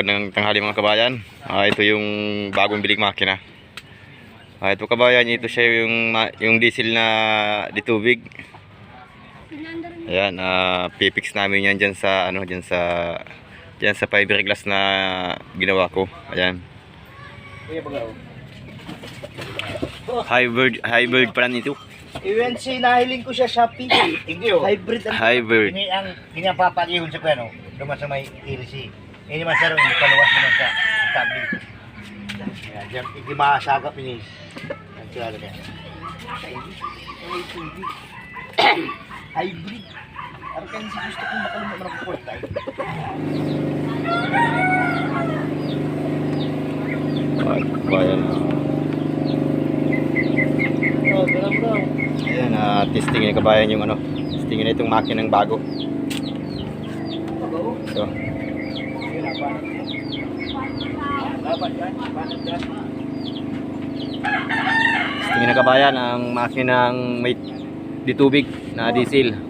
magandang tanghali mga kabayan. Ah, ito yung bagong bilig makina. Ah, ito kabayan, ito siya yung yung diesel na ditubig. Ayan, ah, pipix namin yan diyan sa ano, diyan sa diyan sa fiberglass na ginawa ko. Ayan. Hybrid hybrid pa ito. UNC nahiling ko siya Shopee. Thank you. Hybrid ang Hybrid. Ini ang pinapapagihon sa kuano, duman sa may TLC. Ini man sir, yung paluwas naman sa tabli. Yan, diyan hindi masagap ini. Ang sila niya. hybrid. Ang kaya si gusto kong makalumot na ng tayo. Ah, kabayan. Oh, ganun bro. Ayan, ah, testing ni kabayan yung ano, testing na itong makinang bago. So, Dapat yan. Paano yan? Tingin na kabayan ang makinang may ditubig na diesel.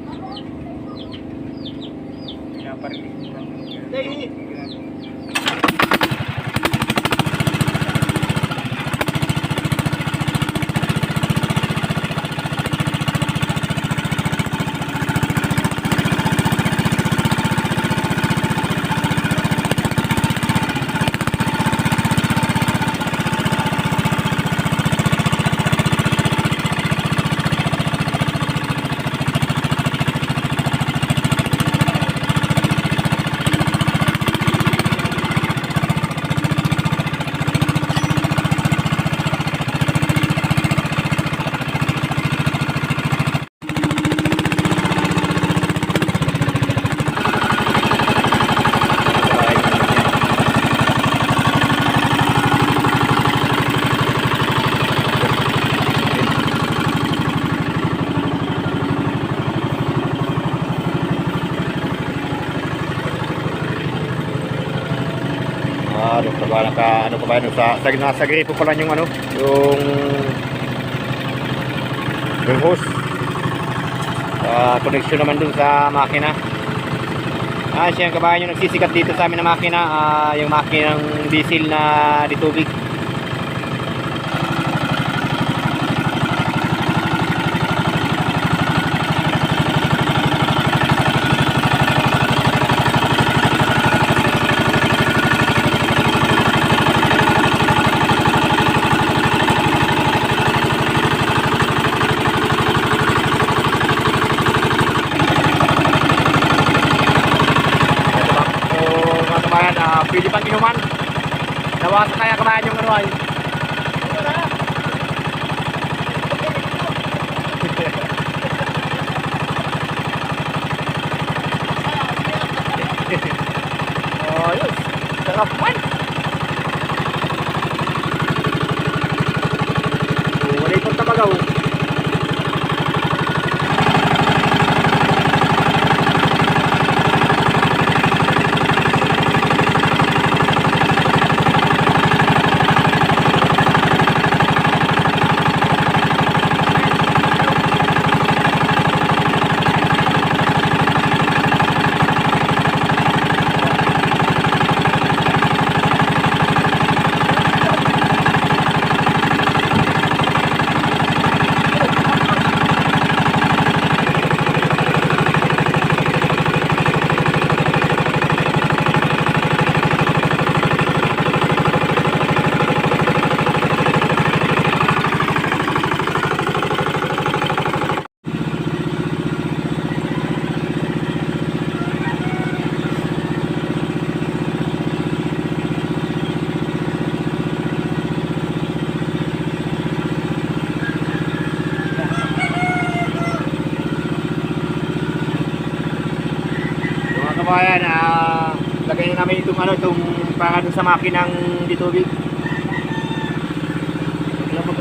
Ah, ano pa ba naka ano pa ba ano sa sa nasa gripo pa lang yung ano, yung yung hose. Ah, connection naman dun sa makina. Ah, siya yung kabayan yung nagsisikat dito sa amin na makina, ah, yung makinang diesel na ditubig. Ito ba? So, mga kabayan, ah, pwede pang inuman. Nawasan kaya kabayan yung ano ay. Ayos. Sarap man. Oh, Wala sa makinang ditubig. Ilan po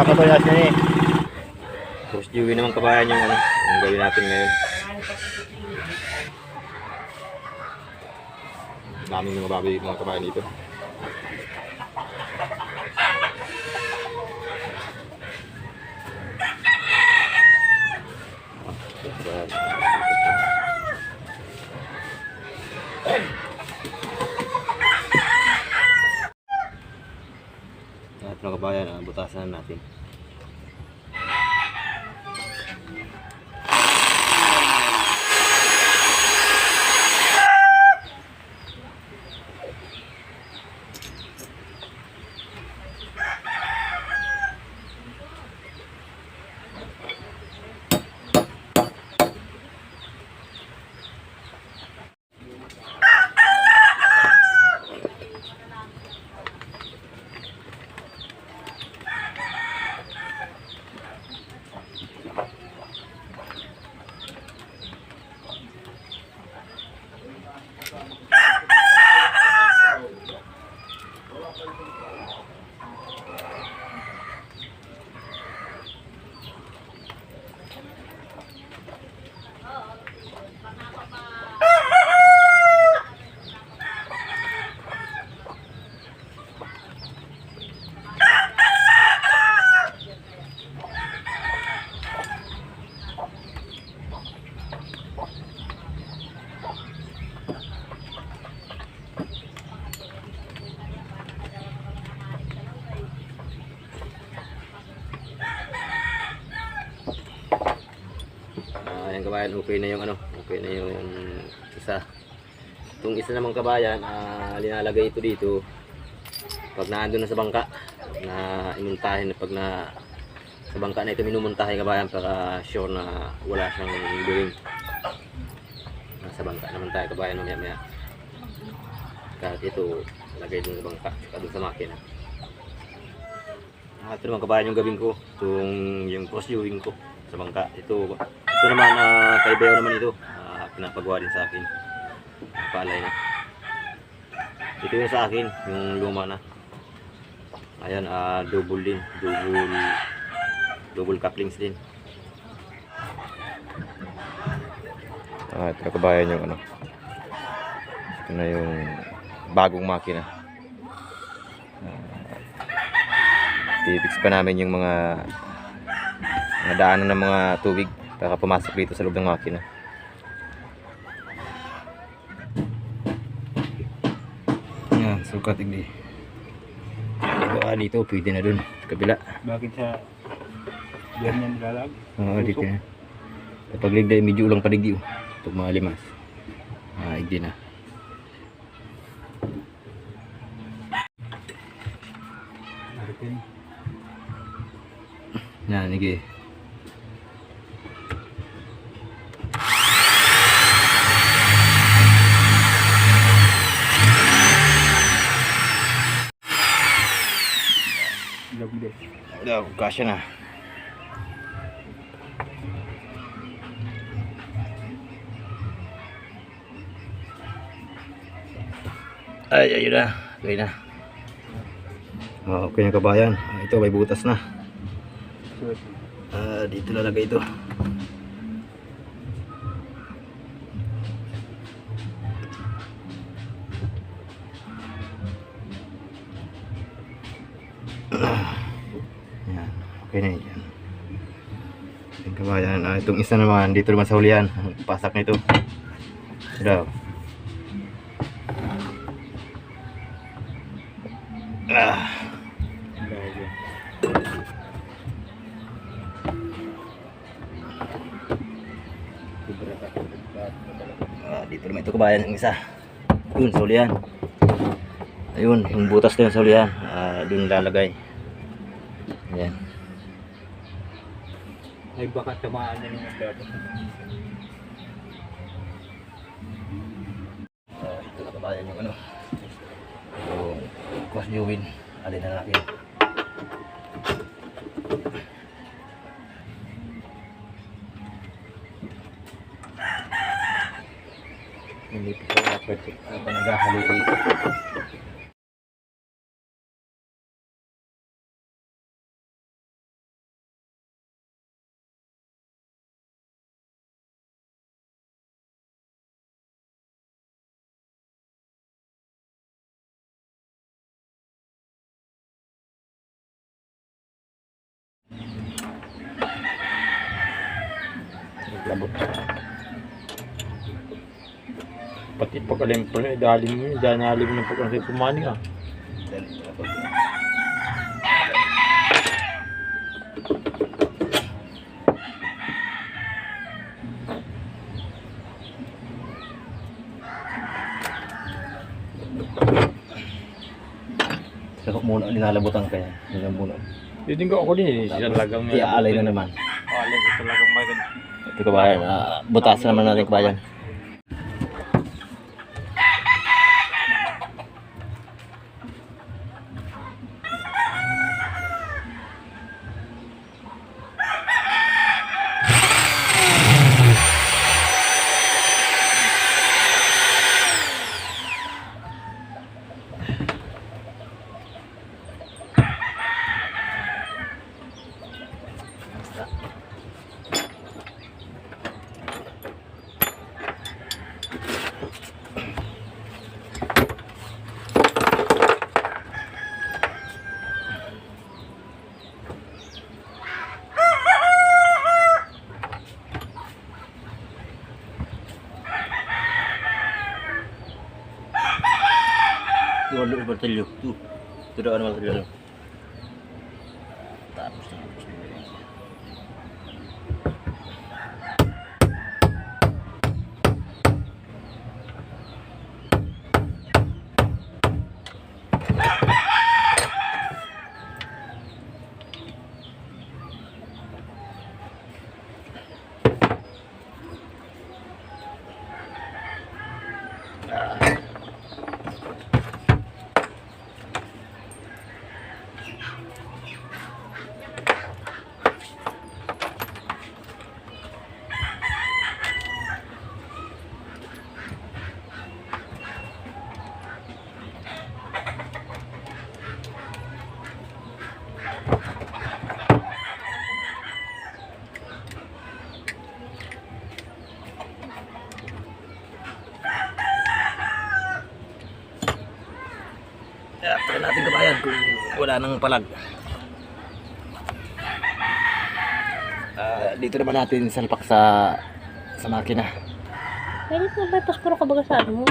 Yung napapatulas na eh. Tapos Dewey naman kabayan yung ano, yung gawin natin ngayon. Daming mga baboy mga kabayan dito. Kabayan, ah, butasan natin. Ayan kabayan, okay na yung ano, okay na yung isa. Itong isa namang kabayan, ah, linalagay ito dito pag naandun na sa bangka na imuntahin pag na sa bangka na ito minumuntahin kabayan para sure na wala siyang gawin. Nasa bangka naman tayo kabayan mamaya maya. Kahit ito, lagay dun sa bangka, saka dun sa makina. Ah, ito naman kabayan yung gawin ko, itong yung cross viewing ko sa bangka. Ito, ito naman, uh, kay Beo naman ito, ah, pinapagawa din sa akin. Palay na. Ito yung sa akin, yung luma na. Ayan, ah, double din, double, double couplings din. Ah, ito kabayan yung ano. Ito na yung bagong makina. Titix pa namin yung mga mga daanan ng mga tubig para pumasok dito sa loob ng makina. Yan, sukat hindi. Dito, ah, dito, pwede na dun. Kabila. Bakit sa diyan yan nilalag? Oo, dito na. Kapag ligday, medyo ulang paligdi. Oh. Itong mga limas. Ah, igdi na. Yan, sige. Daw, kasya na. Ay, ayun na. Okay na. Ah, okay na kabayan. Ito, may butas na. Ah, dito lalagay ito. itong isa naman dito naman sa hulihan. Pasak na ito. Daw ah. ah dito naman ito kabayan ang isa. Yun sa hulihan. Ayun yung butas na yun sa hulihan. Ah, dun lalagay. Ay baka tamaan na yung dapat. Ah, ito na kabayan yung ano. Yung cross viewing. Alin na natin. Hindi pa dapat. Ano naghahalili? Labot. Pati pag-alim pa na, dalim mo yun. Danalim mo na pag-alim pumaning ah. Saka muna, nilalabutan kaya. Yun muna. Hindi ko ako din eh. Talagang may... Iaalay na naman. Alay ko talagang may ganun. Ito kabayan, uh, butasan naman natin kabayan. Yung ano martilyo. Tuh. Itu dah ano martilyo. Tapos na. Yeah, try natin kabayan kung wala nang palag. Ah, dito naman natin salpak sa sa makina. Pwede ko ba pasporo ka baga sa ano mo?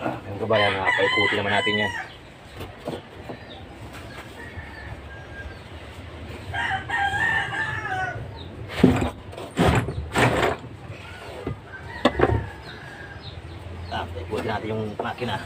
Ah, yung kabayan, paikuti naman natin yan. Ah, paikuti natin yung makina.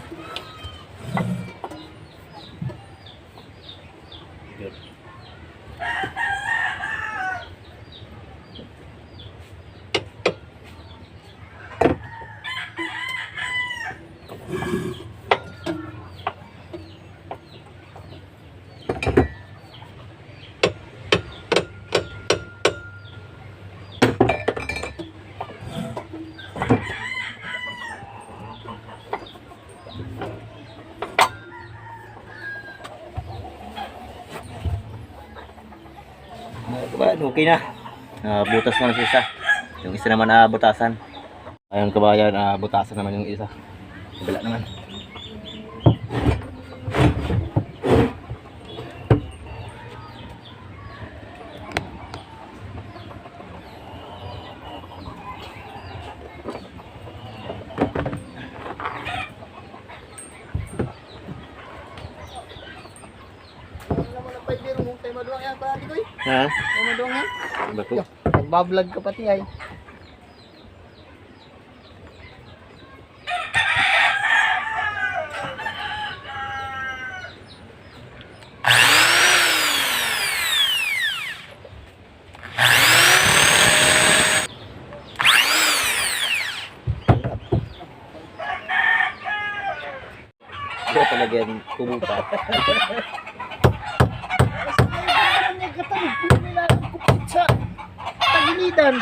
Kabayan, okay na. Ah, butas naman sa isa. Yung isa naman na butasan. Ayun kabayan, ah, butasan naman yung isa. Kabila naman. Ha? Ano doon yan? Bato. Nagbablog ka pati ay. Ito talaga yan, kumupa. May katalog po nila ang kupit sa tagilidan.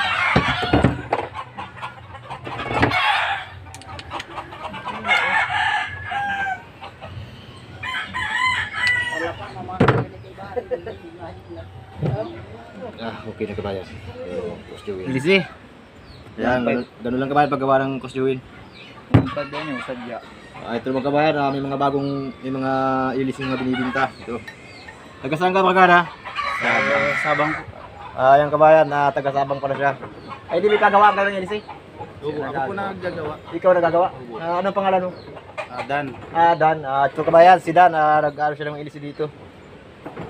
Ah, okay na kabayan. Yung costume. Ilisi. Yan, ganun, ganun lang kabayan paggawa ng costume. Pag yan yung sadya. Ah, ito mga kabayan, ah, may mga bagong, may mga ilis yung mga binibinta. Ito. Taga saan ka Bragada? Sabang. Sabang ko. Ah, yung kabayan, ah, taga Sabang pala siya. Ay, di ba kagawa ang gano'n ilis eh? Oo, ako po naggagawa. Ikaw nagagawa? Ah, anong pangalan mo? Ah, Dan. Ah, Dan. Ah, ito kabayan, si Dan, ah, nag-aaral siya ng ilis dito.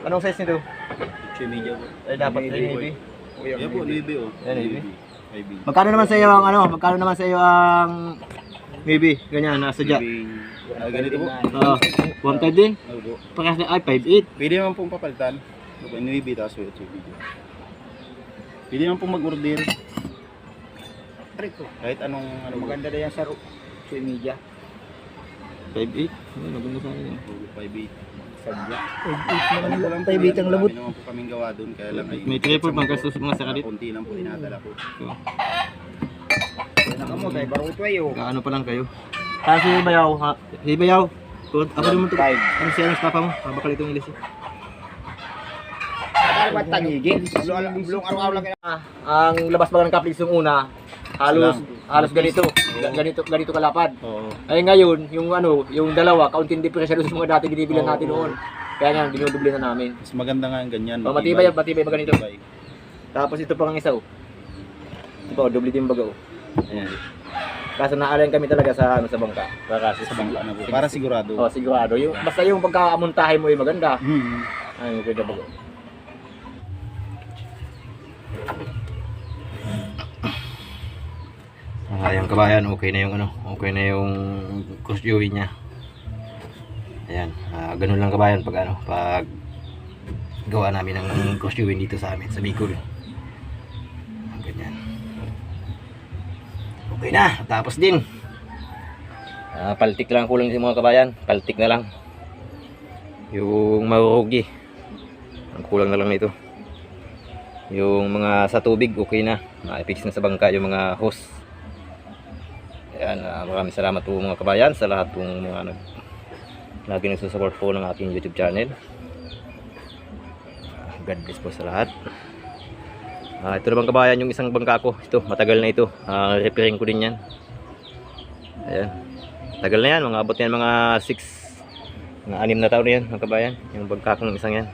Anong size nito? Po. Ay, dapat ay navy. Yan po, Navy oh. Yan, navy. Navy. Magkano naman sa iyo ang ano? Magkano naman sa iyo ang maybe ganyan nasa dya? Ah, ganito po. Oo. 1.5 din? Opo. Parehas na ay 5.8. Pwede naman pong papalitan. Navy tapos with video. Pwede naman pong mag-order. Kahit anong ano maganda na yan sa media. 5.8. Ay, maganda sa akin. 5-8. Sadya. Ano po lang po yan, marami naman po kaming gawa doon. Kaya lang ay... May triple bang gastos mga sakalit? Kunti lang po dinadala po. Naka mo tayo, baro ito ayo. Kaano pa lang kayo? Ah, si Bayaw, ha? Si Bayaw. Kung ako naman to. Ano siya ng papa mo? Mabakal itong ilis. Ba't tagigil? Bulong araw-araw lang Ah, ang labas ba ng kaplis yung una, halos halos ganito, Ga- ganito ganito kalapad. Oo. Ay ngayon, yung ano, yung dalawa, kaunting doon sa mga dati binibilan natin noon. Kaya nga, dinudoble na namin. Mas maganda nga ang ganyan. Oh, matibay yan, matibay ba ganito? Matibay. Tapos ito pa ang isa, oh. Ito pa, oh, doble din baga, oh. Ayan. Kaso naalan kami talaga sa ano sa bangka. Para Sa bangka na po. Para sigurado. Oh, sigurado. Yung, basta yung pagkaamuntahe mo yung maganda. Hmm. Ay, yung pwede baga. Ah, yung kabayan, okay na yung ano, okay na yung costume niya. Ayan, ah, ganun lang kabayan pag ano, pag gawa namin ng costume dito sa amin, sa Bicol. Ganyan. Okay na, tapos din. Ah, paltik lang kulang sa mga kabayan, paltik na lang. Yung marurugi. Ang kulang na lang nito. Yung mga sa tubig, okay na. Maipix na sa bangka yung mga hose. Ayan, ah, maraming salamat po mga kabayan sa lahat po mga nag lagi nagsusupport po ng aking YouTube channel. Ah, God bless po sa lahat. Ah, ito naman kabayan yung isang bangka ko. Ito, matagal na ito. Ah, repairing ko din yan. Ayan. Tagal na yan. Mga abot yan mga 6 mga 6 na taon na yan mga kabayan. Yung bangka ko ng isang yan.